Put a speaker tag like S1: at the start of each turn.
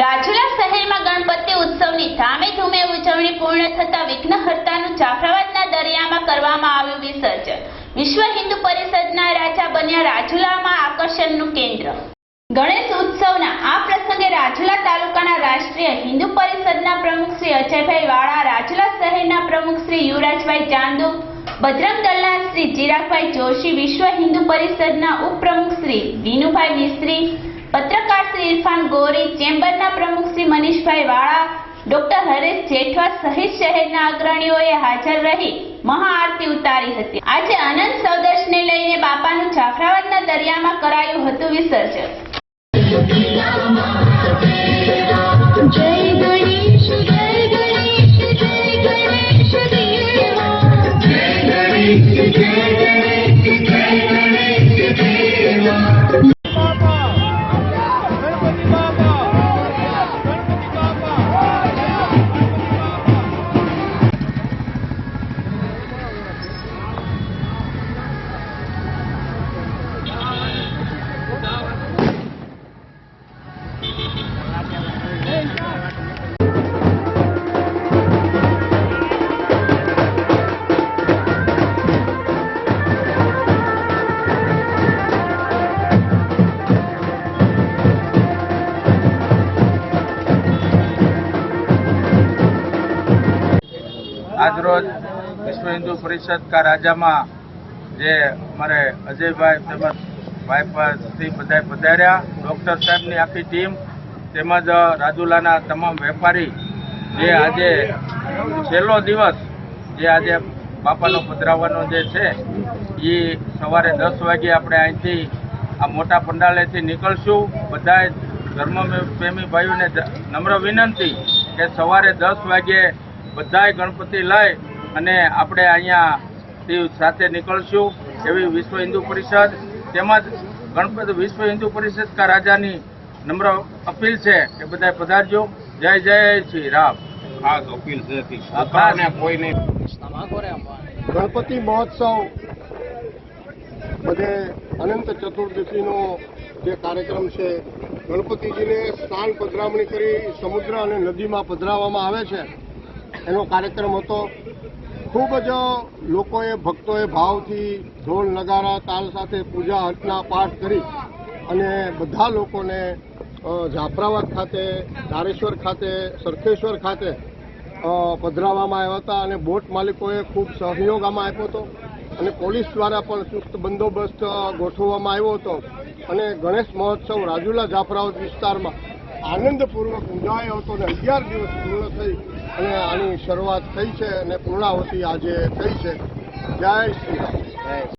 S1: રાજુલા શહેરમાં ગણપતિ ઉત્સવની ધામે ધૂમે ઉજવણી પૂર્ણ થતા વિઘ્નહર્તાનું જાફરાબાદના દરિયામાં કરવામાં આવ્યું વિસર્જન. વિશ્વ હિન્દુ પરિષદના રાજા બન્યા રાજુલામાં આકર્ષણનું કેન્દ્ર. ગણેશ ઉત્સવના આ પ્રસંગે રાજુલા તાલુકાના રાષ્ટ્રીય હિન્દુ પરિષદના પ્રમુખ શ્રી અજયભાઈ વાળા, રાજુલા શહેરના પ્રમુખ શ્રી યુવરાજભાઈ ચાંદુ, બજરંગ દળના શ્રી ચિરાગભાઈ જોશી, વિશ્વ હિન્દુ પરિષદના ઉપપ્રમુખ શ્રી વિનુભાઈ મિસ્ત્રી પત્રકાર શ્રી ઇરફાન ગોરી ચેમ્બરના પ્રમુખ શ્રી મનીષભાઈ વાળા ડોક્ટર હરેશ જેઠવા સહિત શહેરના અગ્રણીઓએ હાજર રહી મહાઆરતી ઉતારી હતી. આજે અનંત સૌદર્શને લઈને બાપાનું જાફરાબાદના દરિયામાં કરાયું હતું વિસર્જન.
S2: જય ગણેશ જય ગણેશ જય ગણેશ દેવા. જય ગણેશ જય ગણેશ.
S3: આજરોજ વિશ્વ હિન્દુ પરિષદ કા રાજામાં જે અમારે અજયભાઈ તેમજ ભાઈથી બધા પધાર્યા. ડૉક્ટર સાહેબની આખી ટીમ તેમજ રાજુલાના તમામ વેપારી જે આજે છેલ્લો દિવસ જે આજે બાપાનો પધરાવવાનો જે છે એ સવારે દસ વાગે આપણે અહીંથી આ મોટા પંડાલેથી નીકળશું. બધાએ ધર્મ પ્રેમી ભાઈઓને નમ્ર વિનંતી કે સવારે દસ વાગે બધાય ગણપતિ લઈ અને આપણે અહીંયા સાથે નીકળશું એવી વિશ્વ હિન્દુ પરિષદ તેમજ ગણપતિ વિશ્વ હિન્દુ પરિષદ કા રાજાની નમ્ર અપીલ છે કે બધા પધારજો. જય જય શ્રી રામ. ખાસ અપીલ કોઈને કોઈ નહીં.
S4: ગણપતિ મહોત્સવ બધે અનંત ચતુર્દશીનો જે કાર્યક્રમ છે ગણપતિજીને સ્નાન પધરામણી કરી સમુદ્ર અને નદીમાં પધરાવવામાં આવે છે. એનો કાર્યક્રમ હતો. ખૂબ જ લોકોએ, ભક્તોએ ભાવથી ઢોલ, નગારા, તાલ સાથે પૂજા, અર્ચના, પાઠ કરી અને બધા લોકોને જાફરાબાદ ખાતે, ધારેશ્વર ખાતે, સરખેશ્વર ખાતે પધરાવવામાં આવ્યા હતા અને બોટ માલિકોએ ખૂબ સહયોગ આમાં આપ્યો હતો અને પોલીસ દ્વારા પણ ચુસ્ત બંદોબસ્ત ગોઠવવામાં આવ્યો હતો અને ગણેશ મહોત્સવ રાજુલા જાફરાબાદ વિસ્તારમાં આનંદપૂર્વક ઉજવાયો હતો અને અગિયાર દિવસ પૂર્ણ થઈ અને આની શરૂઆત થઈ છે અને પૂર્ણાહુતિ આજે થઈ છે. જય શ્રી રામ.